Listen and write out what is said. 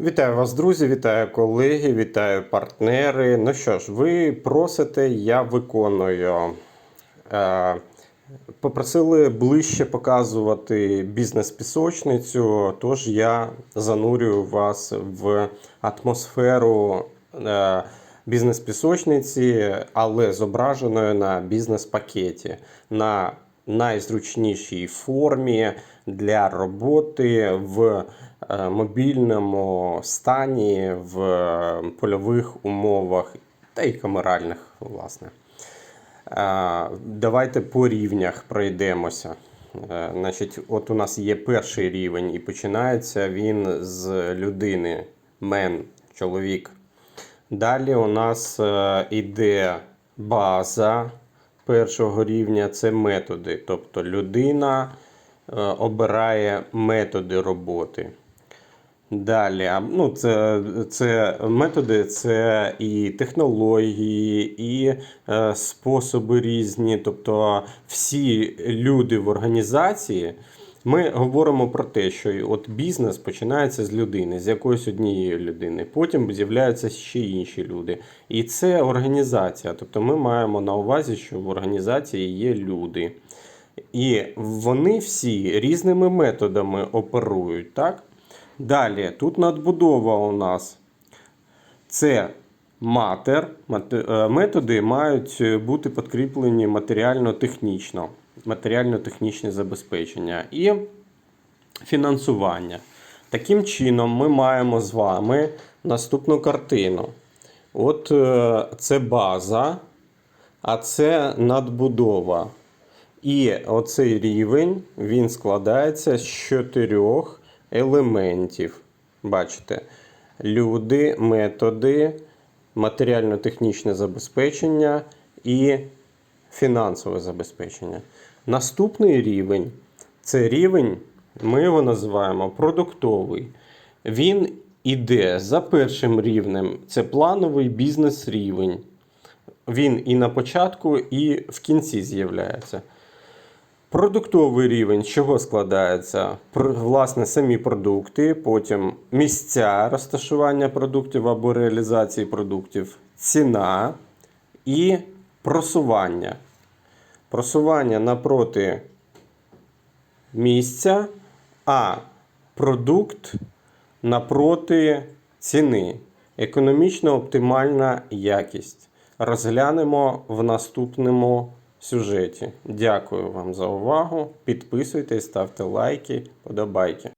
Вітаю вас, друзі, вітаю колеги, вітаю партнери. Ну що ж, ви просите, я виконую. Е, Попросили ближче показувати бізнес-пісочницю, тож я занурюю вас в атмосферу е, бізнес-пісочниці, але зображеною на бізнес-пакеті, на найзручнішій формі для роботи в мобільному стані, в е, польових умовах та й камеральних, власне. Е, Давайте по рівнях пройдемося. Е, Значить, от у нас є перший рівень, і починається він з людини, мен, чоловік. Далі у нас е, іде база першого рівня це методи. Тобто людина е, обирає методи роботи. Далі, ну, це, це методи, це і технології, і е, способи різні. Тобто всі люди в організації. Ми говоримо про те, що от бізнес починається з людини, з якоїсь однієї людини. Потім з'являються ще інші люди. І це організація. Тобто ми маємо на увазі, що в організації є люди. І вони всі різними методами оперують, так? Далі, тут надбудова у нас. Це матер. Е, Методи мають бути підкріплені матеріально-технічно, матеріально-технічне забезпечення і фінансування. Таким чином, ми маємо з вами наступну картину. От е, це база, а це надбудова. І оцей рівень він складається з чотирьох елементів. Бачите, люди, методи, матеріально-технічне забезпечення і фінансове забезпечення. Наступний рівень це рівень, ми його називаємо продуктовий. Він іде за першим рівнем, це плановий бізнес-рівень. Він і на початку, і в кінці з'являється. Продуктовий рівень з чого складається? Власне, самі продукти, потім місця розташування продуктів або реалізації продуктів, ціна і просування. Просування напроти місця, а продукт напроти ціни. Економічно оптимальна якість. Розглянемо в наступному сюжеті. Дякую вам за увагу. Підписуйтесь, ставте лайки, подобайки.